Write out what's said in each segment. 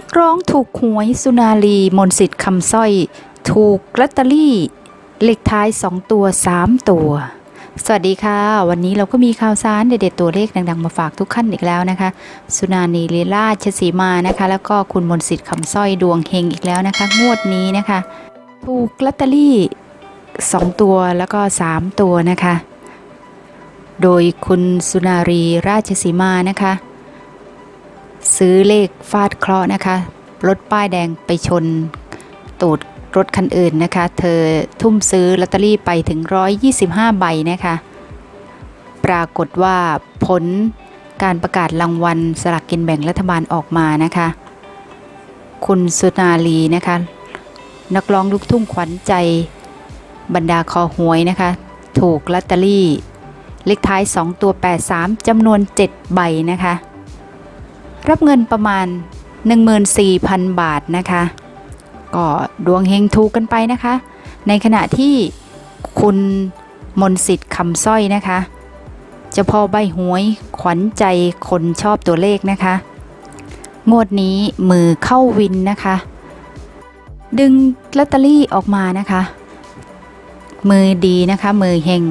นักร้องถูกหวยสุนารีมนสิทธิ์คำสร้อย ถูกลอตเตอรี่ เลขท้าย 2 ตัว 3 ตัว สวัสดีค่ะ วันนี้เราก็มีข่าวสารเด็ดๆตัวเลขดังๆ มาฝากทุกขั้นอีกแล้วนะคะ สุนารีลีลาชสีมานะคะ แล้วก็คุณมนสิทธิ์คำสร้อยดวงเฮงอีกแล้วนะคะ งวดนี้นะคะ ถูกลอตเตอรี่ 2 ตัวแล้วก็ 3 ตัวนะคะ โดยคุณสุนารีราชสีมานะคะ ซื้อเลขฟาดเคราะห์นะคะ รถป้ายแดงไปชน ตูดรถคันอื่นนะคะ เธอทุ่มซื้อลอตเตอรี่ไปถึง 125 ใบนะคะ ปรากฏว่าผลการประกาศรางวัลสลากกินแบ่งรัฐบาลออกมานะคะ คุณสุนารีนะคะ นักร้องลูกทุ่งขวัญใจ บรรดาคอหวยนะคะ ถูกลอตเตอรี่ เลขท้าย 2 ตัว 83จำนวน 7 ใบนะคะ รับเงินประมาณ 14,000 บาทนะคะ ก็ดวงเฮงถูกันไปนะคะ ในขณะที่คุณมนสิทธิ์คำสร้อยนะคะเจ้าพ่อใบหวยขวัญใจคนชอบตัวเลขนะคะ งวดนี้มือเข้าวินนะคะ ดึงลอตเตอรี่ออกมานะคะ มือดีนะคะ มือเฮง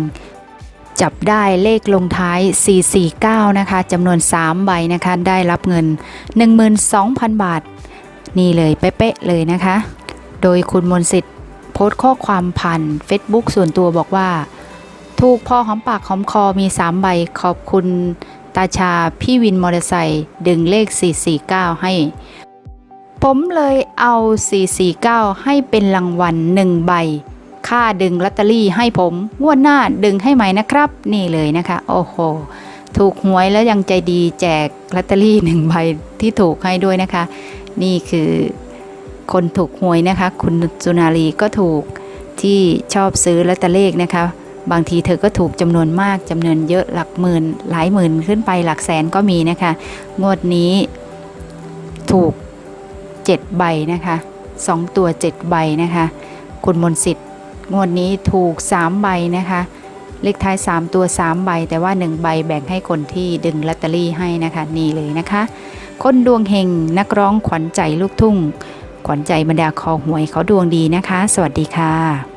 จับได้เลขลงท้าย 449 นะคะจำนวน 3 ใบนะคะ ได้รับเงิน 12,000 บาท นี่เลยเป๊ะๆเลยนะคะ โดยคุณมนสิทธิ์โพสต์ข้อความผ่าน Facebook ส่วนตัวบอกว่า ถูกพอหอมปากหอมคอมี 3 ใบขอบคุณตาชาพี่วินมอเตอร์ไซค์ดึงเลข 449 ให้ ผมเลยเอา 449 ให้เป็นรางวัล1ใบ ค่าดึงลอตเตอรี่ให้ผมงวดหน้าดึงให้ใหมนะครับ นี่เลยนะคะ โอ้โห ถูกหวยแล้วยังใจดีแจกลอตเตอรี่หนึ่งใบที่ถูกให้ด้วยนะคะ นี่คือคนถูกหวยนะคะ คุณสุนารีก็ถูกที่ชอบซื้อลอตเตอรี่นะคะบางทีเธอก็ถูกจำนวนมากจำนวนเยอะหลักหมื่น หลายหมื่นขึ้นไปหลักแสนก็มีนะคะ งวดนี้ถูก 7 ใบนะคะ 2 ตัว 7 ใบนะคะ คุณมนสิทธิ์ งวดนี้ถูก 3 ใบนะคะ เลขท้าย 3 ตัว 3 ใบ แต่ว่า 1 ใบแบ่งให้คนที่ดึงลอตเตอรี่ให้นะคะ นี่เลยนะคะ คนดวงเฮงนักร้องขวัญใจลูกทุ่ง ขวัญใจบรรดาคอหวยเขาดวงดีนะคะ สวัสดีค่ะ